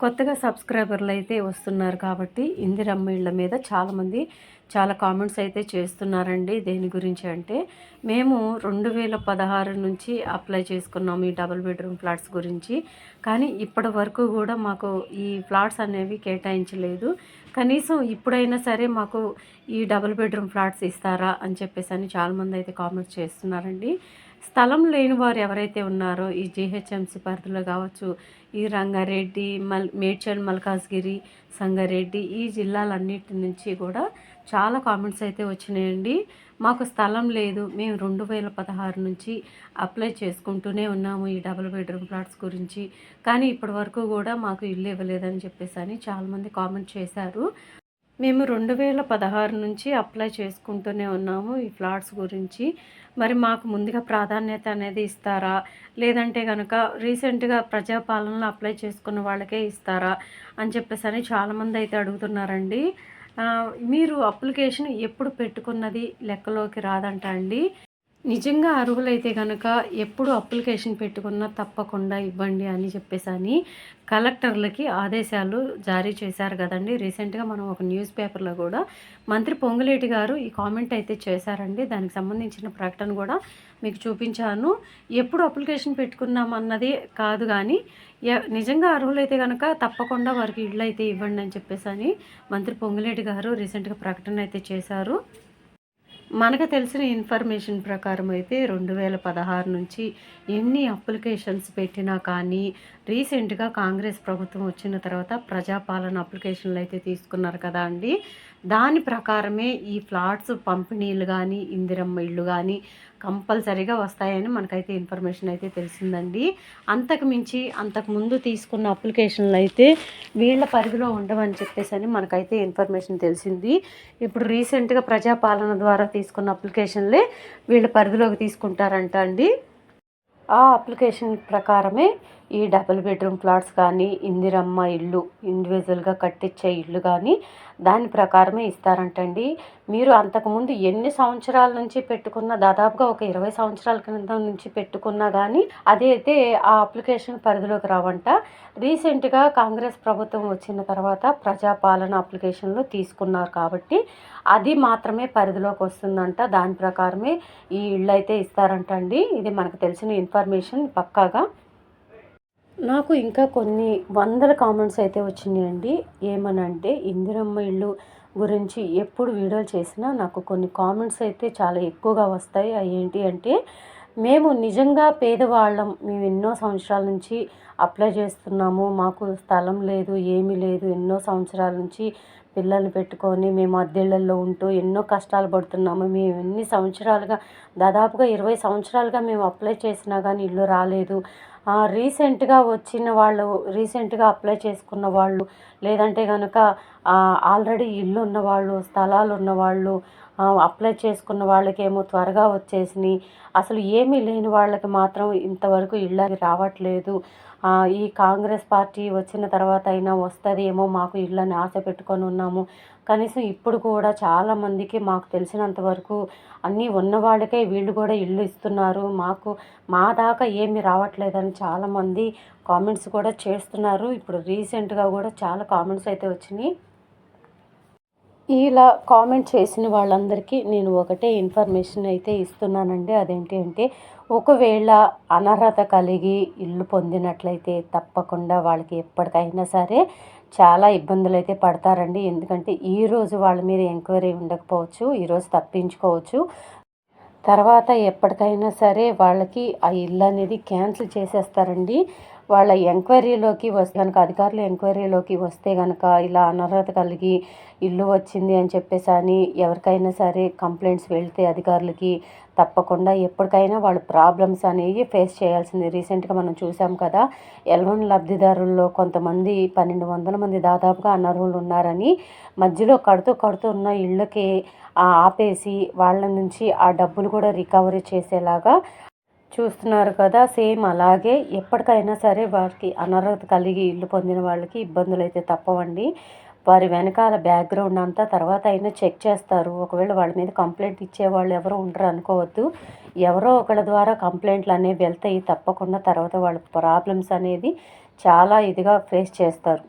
కొత్తగా సబ్స్క్రైబర్లు అయితే వస్తున్నారు కాబట్టి ఇందిరమ్మ ఇళ్ళ మీద చాలామంది చాలా కామెంట్స్ అయితే చేస్తున్నారండి దేని గురించి అంటే మేము రెండు వేల పదహారు నుంచి అప్లై చేసుకున్నాము ఈ డబుల్ బెడ్రూమ్ ఫ్లాట్స్ గురించి. కానీ ఇప్పటి వరకు కూడా మాకు ఈ ఫ్లాట్స్ అనేవి కేటాయించలేదు. కనీసం ఇప్పుడైనా సరే మాకు ఈ డబుల్ బెడ్రూమ్ ఫ్లాట్స్ ఇస్తారా అని చెప్పేసి అని చాలామంది అయితే కామెంట్స్ చేస్తున్నారండి. స్థలం లేని వారు ఎవరైతే ఉన్నారో ఈ జిహెచ్ఎంసీ పరిధిలో కావచ్చు ఈ రంగారెడ్డి మల్ మేడ్చల్ మల్కాజ్గిరి సంగారెడ్డి ఈ జిల్లాలన్నిటి నుంచి కూడా చాలా కామెంట్స్ అయితే వచ్చినాయండి. మాకు స్థలం లేదు మేము రెండు వేల పదహారు నుంచి అప్లై చేసుకుంటూనే ఉన్నాము ఈ డబుల్ బెడ్రూమ్ ప్లాట్స్ గురించి. కానీ ఇప్పటి వరకు కూడా మాకు ఇల్లు ఇవ్వలేదని చెప్పేసి అని చాలామంది కామెంట్ చేశారు. మేము రెండు వేల పదహారు నుంచి అప్లై చేసుకుంటూనే ఉన్నాము ఈ ఫ్లాట్స్ గురించి. మరి మాకు ముందుగా ప్రాధాన్యత అనేది ఇస్తారా? లేదంటే కనుక రీసెంట్గా ప్రజాపాలనలో అప్లై చేసుకున్న వాళ్ళకే ఇస్తారా? అని చెప్పేసి అని చాలామంది అయితే అడుగుతున్నారండి. మీరు అప్లికేషన్ ఎప్పుడు పెట్టుకున్నది లెక్కలోకి రాదంట అండి. నిజంగా అర్హులైతే కనుక ఎప్పుడు అప్లికేషన్ పెట్టుకున్నా తప్పకుండా ఇవ్వండి అని చెప్పేసి అని కలెక్టర్లకి ఆదేశాలు జారీ చేశారు కదండి. రీసెంట్గా మనం ఒక న్యూస్ పేపర్లో కూడా మంత్రి పొంగులేటి గారు ఈ కామెంట్ అయితే చేశారండి. దానికి సంబంధించిన ప్రకటన కూడా మీకు చూపించాను. ఎప్పుడు అప్లికేషన్ పెట్టుకున్నామన్నది కాదు కానీ నిజంగా అర్హులైతే కనుక తప్పకుండా వారికి ఇళ్ళు అయితే ఇవ్వండి అని చెప్పేసి అని మంత్రి పొంగులేటి గారు రీసెంట్గా ప్రకటన అయితే చేశారు. మనకు తెలిసిన ఇన్ఫర్మేషన్ ప్రకారం అయితే రెండు వేల పదహారు నుంచి ఎన్ని అప్లికేషన్స్ పెట్టినా కానీ రీసెంట్గా కాంగ్రెస్ ప్రభుత్వం వచ్చిన తర్వాత ప్రజాపాలన అప్లికేషన్లు అయితే తీసుకున్నారు కదా అండి. దాని ప్రకారమే ఈ ఫ్లాట్స్ పంపిణీలు కానీ ఇందిరమ్మ ఇళ్ళు కానీ కంపల్సరీగా వస్తాయని మనకైతే ఇన్ఫర్మేషన్ అయితే తెలిసిందండి. అంతకు మించి అంతకు ముందు తీసుకున్న అప్లికేషన్లు అయితే వీళ్ళ పరిధిలో ఉండవని చెప్పేసి అని మనకైతే ఇన్ఫర్మేషన్ తెలిసింది. ఇప్పుడు రీసెంట్గా ప్రజాపాలన ద్వారా తీసుకున్న అప్లికేషన్లే వీళ్ళ పరిధిలోకి తీసుకుంటారంట అండి ఆ అప్లికేషన్ ప్రకారమే ఈ డబుల్ బెడ్రూమ్ ఫ్లాట్స్ కానీ ఇందిరమ్మ ఇల్లు ఇండివిజువల్గా కట్టించే ఇల్లు కానీ దాని ప్రకారమే ఇస్తారంటండి. మీరు అంతకుముందు ఎన్ని సంవత్సరాల నుంచి పెట్టుకున్న దాదాపుగా ఒక ఇరవై సంవత్సరాల క్రితం నుంచి పెట్టుకున్నా కానీ అదైతే ఆ అప్లికేషన్ పరిధిలోకి రావంట. రీసెంట్గా కాంగ్రెస్ ప్రభుత్వం వచ్చిన తర్వాత ప్రజాపాలన అప్లికేషన్లు తీసుకున్నారు కాబట్టి అది మాత్రమే పరిధిలోకి వస్తుందంట. దాని ప్రకారమే ఈ ఇళ్ళు అయితే ఇస్తారంట అండి ఇది మనకు తెలిసిన ఇన్ఫర్మేషన్ పక్కాగా. నాకు ఇంకా కొన్ని వందల కామెంట్స్ అయితే వచ్చినాయండి. ఏమనంటే ఇందిరమ్మ ఇల్లు గురించి ఎప్పుడు వీడియోలు చేసినా నాకు కొన్ని కామెంట్స్ అయితే చాలా ఎక్కువగా వస్తాయి. అవి ఏంటి అంటే మేము నిజంగా పేదవాళ్ళం. మేము ఎన్నో సంవత్సరాల నుంచి అప్లై చేస్తున్నాము. మాకు స్థలం లేదు ఏమీ లేదు. ఎన్నో సంవత్సరాల నుంచి పిల్లల్ని పెట్టుకొని మేము అద్దెళ్ళల్లో ఉంటూ ఎన్నో కష్టాలు పడుతున్నాము. మేము ఎన్ని సంవత్సరాలుగా దాదాపుగా ఇరవై సంవత్సరాలుగా మేము అప్లై చేసినా కానీ ఇల్లు రాలేదు. రీసెంట్గా వచ్చిన వాళ్ళు రీసెంట్గా అప్లై చేసుకున్న వాళ్ళు లేదంటే కనుక ఆల్రెడీ ఇల్లు ఉన్నవాళ్ళు స్థలాలు ఉన్నవాళ్ళు అప్లై చేసుకున్న వాళ్ళకేమో త్వరగా వచ్చేసినాయి. అసలు ఏమీ లేని వాళ్ళకి మాత్రం ఇంతవరకు ఇళ్ళకి రావట్లేదు. ఈ కాంగ్రెస్ పార్టీ వచ్చిన తర్వాత అయినా వస్తుంది ఏమో మాకు ఇళ్ళని ఆశ పెట్టుకొని ఉన్నాము. కనీసం ఇప్పుడు కూడా చాలామందికి మాకు తెలిసినంత వరకు అన్నీ ఉన్నవాళ్ళకే వీళ్ళు కూడా ఇల్లు ఇస్తున్నారు. మాకు మా దాకా ఏమి రావట్లేదని చాలామంది కామెంట్స్ కూడా చేస్తున్నారు. ఇప్పుడు రీసెంట్గా కూడా చాలా కామెంట్స్ అయితే వచ్చినాయి. ఇలా కామెంట్ చేసిన వాళ్ళందరికీ నేను ఒకటే ఇన్ఫర్మేషన్ అయితే ఇస్తున్నానండి. అదేంటి అంటే ఒకవేళ అనర్హత కలిగి ఇల్లు పొందినట్లయితే తప్పకుండా వాళ్ళకి ఎప్పటికైనా సరే చాలా ఇబ్బందులు అయితే పడతారండి. ఎందుకంటే ఈ రోజు వాళ్ళ మీద ఎంక్వైరీ ఉండకపోవచ్చు ఈరోజు తప్పించుకోవచ్చు. తర్వాత ఎప్పటికైనా సరే వాళ్ళకి ఆ ఇల్లు అనేది క్యాన్సిల్ చేసేస్తారండి. వాళ్ళ ఎంక్వైరీలోకి వస్తే కనుక అధికారులు ఎంక్వైరీలోకి వస్తే కనుక ఇలా అనర్హత కలిగి ఇల్లు వచ్చింది అని చెప్పేసి అని ఎవరికైనా సరే కంప్లైంట్స్ వెళ్తే అధికారులకి తప్పకుండా ఎప్పటికైనా వాళ్ళు ప్రాబ్లమ్స్ అనేవి ఫేస్ చేయాల్సింది. రీసెంట్గా మనం చూసాం కదా ఎల్వన్ లబ్ధిదారుల్లో కొంతమంది పన్నెండు వందల మంది దాదాపుగా అనర్హులు ఉన్నారని మధ్యలో కడుతూ కడుతూ ఉన్న ఇళ్ళకి ఆపేసి వాళ్ళ నుంచి ఆ డబ్బులు కూడా రికవరీ చేసేలాగా చూస్తున్నారు కదా సేమ్ అలాగే ఎప్పటికైనా సరే వారికి అనర్హత కలిగి ఇల్లు పొందిన వాళ్ళకి ఇబ్బందులు అయితే తప్పవండి. వారి వెనకాల బ్యాక్గ్రౌండ్ అంతా తర్వాత అయినా చెక్ చేస్తారు. ఒకవేళ వాళ్ళ మీద కంప్లైంట్ ఇచ్చేవాళ్ళు ఎవరు ఉండరు అనుకోవద్దు. ఎవరో ఒకళ్ళ ద్వారా కంప్లైంట్లు అనేవి వెళ్తాయి. తప్పకుండా తర్వాత వాళ్ళ ప్రాబ్లమ్స్ అనేది చాలా ఇదిగా ఫేస్ చేస్తారు.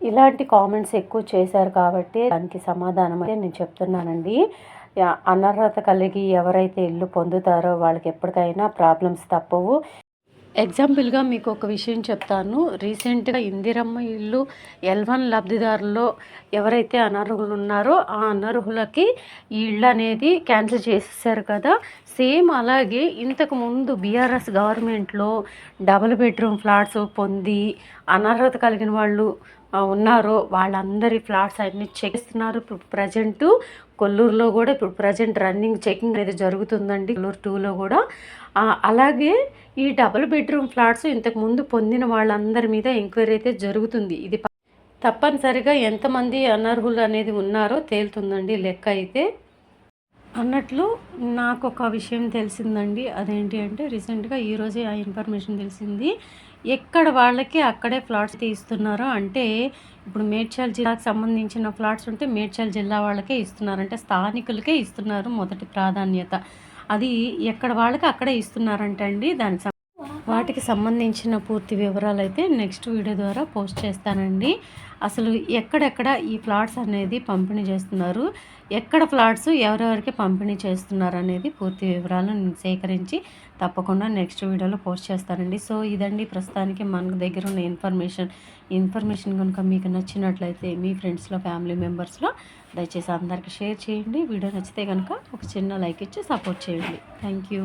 ఇలాంటి కామెంట్స్ ఎక్కువ చేశారు కాబట్టి దానికి సమాధానం అయితే నేను చెప్తున్నానండి. అనర్హత కలిగి ఎవరైతే ఇల్లు పొందుతారో వాళ్ళకి ఎప్పటికైనా ప్రాబ్లమ్స్ తప్పవు. ఎగ్జాంపుల్గా మీకు ఒక విషయం చెప్తాను. రీసెంట్గా ఇందిరమ్మ ఇల్లు ఎల్వన్ లబ్ధిదారుల్లో ఎవరైతే అనర్హులు ఉన్నారో ఆ అనర్హులకి ఈ ఇళ్ళు అనేది క్యాన్సిల్ చేసేసారు కదా. సేమ్ అలాగే ఇంతకు ముందు బీఆర్ఎస్ గవర్నమెంట్లో డబుల్ బెడ్రూమ్ ఫ్లాట్స్ పొంది అనర్హత కలిగిన వాళ్ళు ఉన్నారో వాళ్ళందరి ఫ్లాట్స్ అన్ని చేస్తున్నారు. ప్రజెంటు కొల్లూరులో కూడా ఇప్పుడు ప్రజెంట్ రన్నింగ్ చెకింగ్ అనేది జరుగుతుందండి కొల్లూరు టూలో కూడా. అలాగే ఈ డబుల్ బెడ్రూమ్ ఫ్లాట్స్ ఇంతకు ముందు పొందిన వాళ్ళందరి మీద ఎంక్వైరీ అయితే జరుగుతుంది. ఇది తప్పనిసరిగా ఎంతమంది అనర్హులు అనేది ఉన్నారో తేలుతుందండి లెక్క అయితే. అన్నట్లు నాకు ఒక విషయం తెలిసిందండి. అదేంటి అంటే రీసెంట్గా ఈరోజే ఆ ఇన్ఫర్మేషన్ తెలిసింది. ఎక్కడ వాళ్ళకి అక్కడే ఫ్లాట్స్ తీస్తున్నారు అంటే ఇప్పుడు మేడ్చల్ జిల్లాకు సంబంధించిన ఫ్లాట్స్ ఉంటే మేడ్చల్ జిల్లా వాళ్ళకే ఇస్తున్నారు. అంటే స్థానికులకే ఇస్తున్నారు మొదటి ప్రాధాన్యత. అది ఎక్కడ వాళ్ళకి అక్కడే ఇస్తున్నారంటండి దానికి సం- వాటికి సంబంధించిన పూర్తి వివరాలు అయితే నెక్స్ట్ వీడియో ద్వారా పోస్ట్ చేస్తానండి. అసలు ఎక్కడెక్కడ ఈ ఫ్లాట్స్ అనేది పంపిణీ చేస్తున్నారు ఎక్కడ ఫ్లాట్స్ ఎవరెవరికి పంపిణీ చేస్తున్నారు అనేది పూర్తి వివరాలను సేకరించి తప్పకుండా నెక్స్ట్ వీడియోలో పోస్ట్ చేస్తానండి. సో ఇదండి ప్రస్తుతానికి మన దగ్గర ఉన్న ఇన్ఫర్మేషన్. ఇన్ఫర్మేషన్ కనుక మీకు నచ్చినట్లయితే మీ ఫ్రెండ్స్లో ఫ్యామిలీ మెంబర్స్లో దయచేసి అందరికీ షేర్ చేయండి. వీడియో నచ్చితే కనుక ఒక చిన్న లైక్ ఇచ్చి సపోర్ట్ చేయండి. Thank you.